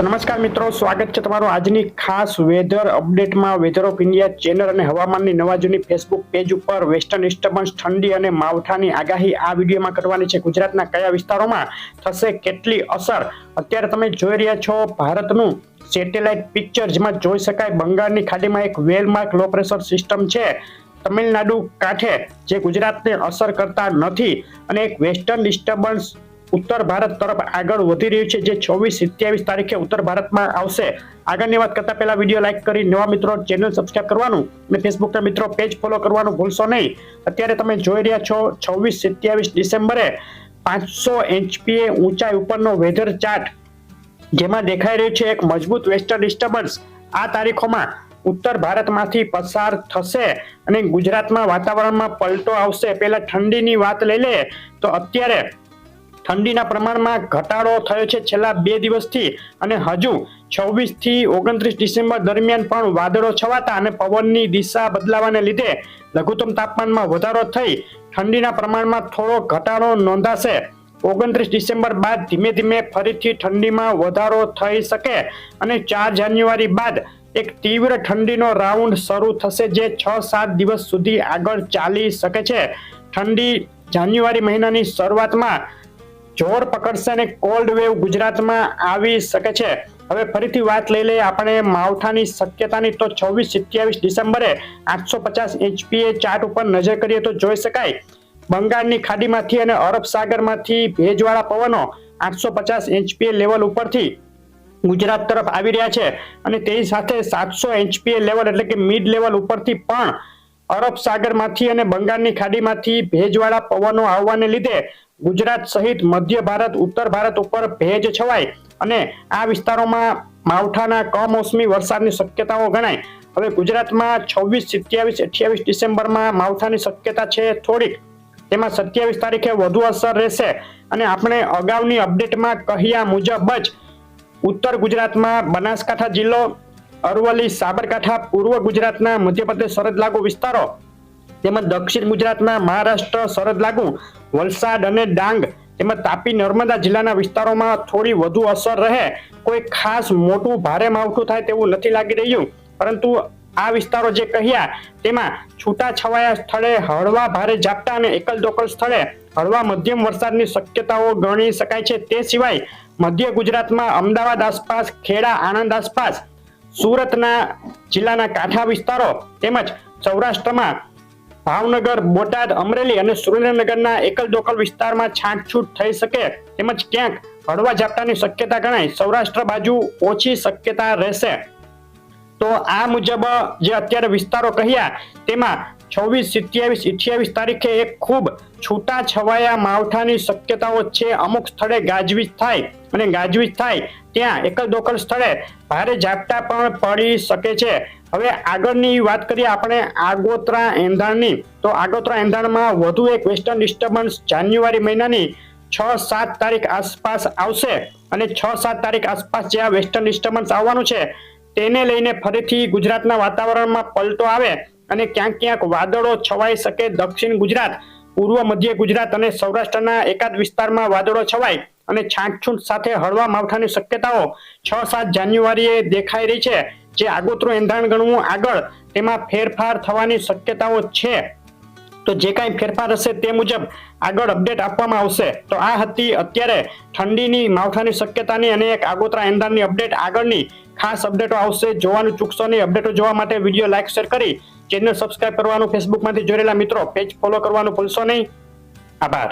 નમસ્કાર મિત્રો, સ્વાગત છે તમારું આજની ખાસ વેધર અપડેટમાં વેધર ઓફ ઇન્ડિયા ચેનલ અને હવામાનની નવાજૂની ફેસબુક પેજ ઉપર વેસ્ટર્ન ડિસ્ટર્બન્સ ઠંડી અને માવઠાની આગાહી આ વિડીયોમાં કરવાની છે. ગુજરાતના કયા વિસ્તારોમાં થશે, કેટલી અસર? અત્યારે તમે જોઈ રહ્યા છો, ભારતનું સેટેલાઇટ પિક્ચર જેમાં જોઈ શકાય બંગાળની ખાડીમાં એક વેલમાર્ક લો પ્રેશર સિસ્ટમ છે. તમિલનાડુ કાંઠે જે ગુજરાતને અસર કરતા નથી અને એક વેસ્ટર્ન ડિસ્ટર્બન્સ ઉત્તર ભારત તરફ આગળ વધી રહ્યું છે, જે છવ્વીસ સત્યાવીસ તારીખે ઉત્તર ભારતમાં આવશે. આગળની વાત કરતા પહેલા વીડિયો લાઈક કરી નવા મિત્રો ચેનલ સબસ્ક્રાઇબ કરવાનું અને ફેસબુકના મિત્રો પેજ ફોલો કરવાનું ભૂલશો નહીં. અત્યારે તમે જોઈ રહ્યા છો, છવ્વીસ સત્યાવીસ ડિસેમ્બરે પાંચસો એચપીએ ઊંચાઈ ઉપરનો વેધર ચાર્ટ જેમાં દેખાઈ રહ્યું છે એક મજબૂત વેસ્ટર્ન ડિસ્ટર્બન્સ આ તારીખોમાં ઉત્તર ભારતમાંથી પસાર થશે અને ગુજરાતમાં વાતાવરણમાં પલટો આવશે. પહેલા ઠંડીની વાત લઈ લે તો અત્યારે ઠંડીના પ્રમાણમાં ઘટાડો થયો છે છેલ્લા બે દિવસથી અને હજુ છવ્વીસથી ઓગણત્રીસ ડિસેમ્બર દરમિયાન પણ વાદળો છવાતા અને પવનની દિશા બદલાવાને લીધે લઘુત્તમ તાપમાનમાં વધારો થઈ ઠંડીના પ્રમાણમાં થોડો ઘટાડો નોંધાશે. ઓગણત્રીસ ડિસેમ્બર બાદ ધીમે ધીમે ફરીથી ઠંડીમાં વધારો થઈ શકે અને ચાર જાન્યુઆરી બાદ એક તીવ્ર ઠંડીનો રાઉન્ડ શરૂ થશે જે છ સાત દિવસ સુધી આગળ ચાલી શકે છે. ઠંડી જાન્યુઆરી મહિનાની શરૂઆતમાં જોર પકડશે અને કોલ્ડ વેવ ગુજરાતમાં આવી શકે છે. હવે ફરીથી વાત લઈ લઈએ આપણે માવઠાની શક્યતાની. તો છવ્વીસ સત્યાવીસ ડિસેમ્બરે આઠસો પચાસ એચપીએ ચાર્ટ ઉપર નજર કરીએ તો જોઈ શકાય. બંગાળની ખાડીમાંથી અને અરબ સાગરમાંથી ભેજવાળા પવનો આઠસો પચાસ એચપીએ લેવલ ઉપરથી ગુજરાત તરફ આવી રહ્યા છે. અને તેની સાથે સાતસો એચપીએ લેવલ એટલે કે મિડ લેવલ ઉપરથી પણ અરબ સાગરમાંથી અને બંગાળની ખાડીમાંથી ભેજવાળા પવનો આવવાને લીધે ગુજરાત સહિત મધ્ય ભારત, ઉત્તર ભારત ઉપર ભેજ છવાય અને આ વિસ્તારોમાં માવઠાના કમોસમી વરસાદની શક્યતાઓ ગણાય. હવે ગુજરાતમાં છવ્વીસ, સત્યાવીસ, અઠ્યાવીસ ડિસેમ્બરમાં માવઠાની શક્યતા છે થોડીક. તેમાં સત્યાવીસ તારીખે વધુ અસર રહેશે અને આપણે અગાઉની અપડેટમાં કહ્યા મુજબ જ ઉત્તર ગુજરાતમાં બનાસકાંઠા જિલ્લો, અરવલ્લી, સાબરકાંઠા, પૂર્વ ગુજરાતના મધ્યપ્રદેશ સરહદ લાગુ વિસ્તારો તેમજ દક્ષિણ ગુજરાતના મહારાષ્ટ્ર, સરહદ લાગુ, વલસાડ અને ડાંગ, તેમજ તાપી, નર્મદા જિલ્લાના વિસ્તારોમાં થોડી વધુ અસર રહે. કોઈ ખાસ મોટું ભારે માવઠું થાય તેવું નથી લાગી રહ્યું. પરંતુ આ વિસ્તારો જે કહ્યા, તેમાં છૂટા છવાયા સ્થળે હળવા ભારે ઝાપટા અને એકલ દોકલ સ્થળે હળવા મધ્યમ વરસાદની શક્યતાઓ ગણી શકાય છે. તે સિવાય મધ્ય ગુજરાતમાં અમદાવાદ આસપાસ, ખેડા, આણંદ આસપાસ, સુરતના જિલ્લાના કાંઠા વિસ્તારો તેમજ સૌરાષ્ટ્રમાં ભાવનગર, બોટાદ, અમરેલી અને સુરેન્દ્રનગરના એકલ દોકલ વિસ્તારમાં છાંટછૂટ થઈ શકે તેમજ ક્યાંક હળવા ઝાપટાની શક્યતા ગણાય. સૌરાષ્ટ્ર બાજુ ઓછી શક્યતા રહેશે. તો આ મુજબ જે અત્યારે વિસ્તારો કહ્યા, તેમાં છવ્વીસ, સત્યાવીસ, અઠ્યાવીસ તારીખે એક ખૂબ છૂટા છવાયા માવઠાની શક્યતાઓ છે. અમુક સ્થળે ગાજવીજ થાય અને ગાજવીજ થાય ત્યાં એકલ દોકલ સ્થળે ભારે ઝાપટા પણ પડી શકે છે. હવે આગળની વાત કરીએ આપણે આગોતરા એંધાણની. તો આગોતરા એંધાણમાં વધુ એક વેસ્ટર્ન ડિસ્ટર્બન્સ જાન્યુઆરી મહિનાની છ સાત તારીખ આસપાસ આવશે અને છ સાત તારીખ આસપાસ જે આ વેસ્ટર્ન ડિસ્ટર્બન્સ આવવાનું છે, તેને લઈને ફરીથી ગુજરાતના વાતાવરણમાં પલટો આવે અને ક્યાંક ક્યાંક વાદળો છવાઈ શકે દક્ષિણ ગુજરાત, પૂર્વ મધ્ય ગુજરાત અને સૌરાષ્ટ્રના એકાદ વિસ્તારમાં વાદળો છવાય અને છાંટછૂટ સાથે હળવા માવઠાની શક્યતાઓ છ સાત જાન્યુઆરીએ દેખાઈ રહી છે. જે આગોતરું એંધાણ ગણવું આગળ, તેમાં ફેરફાર થવાની શક્યતાઓ છે. તો જે કાંઈ ફેરફાર હશે તે મુજબ આગળ અપડેટ આપવામાં આવશે. તો આ હતી અત્યારે ઠંડીની માવઠાની શક્યતાની અને એક આગોતરા એંધાણની અપડેટ આગળની ખાસ અપડેટો આવશે. જોવાનું ચૂકશો નહીં, અપડેટો જોવા માટે વીડિયો લાઇક શેર કરી ચેનલ સબસ્ક્રાઇબ કરવાનું ફેસબુકમાંથી જોડેલા મિત્રો પેજ ફોલો કરવાનું ભૂલશો નહીં. આભાર.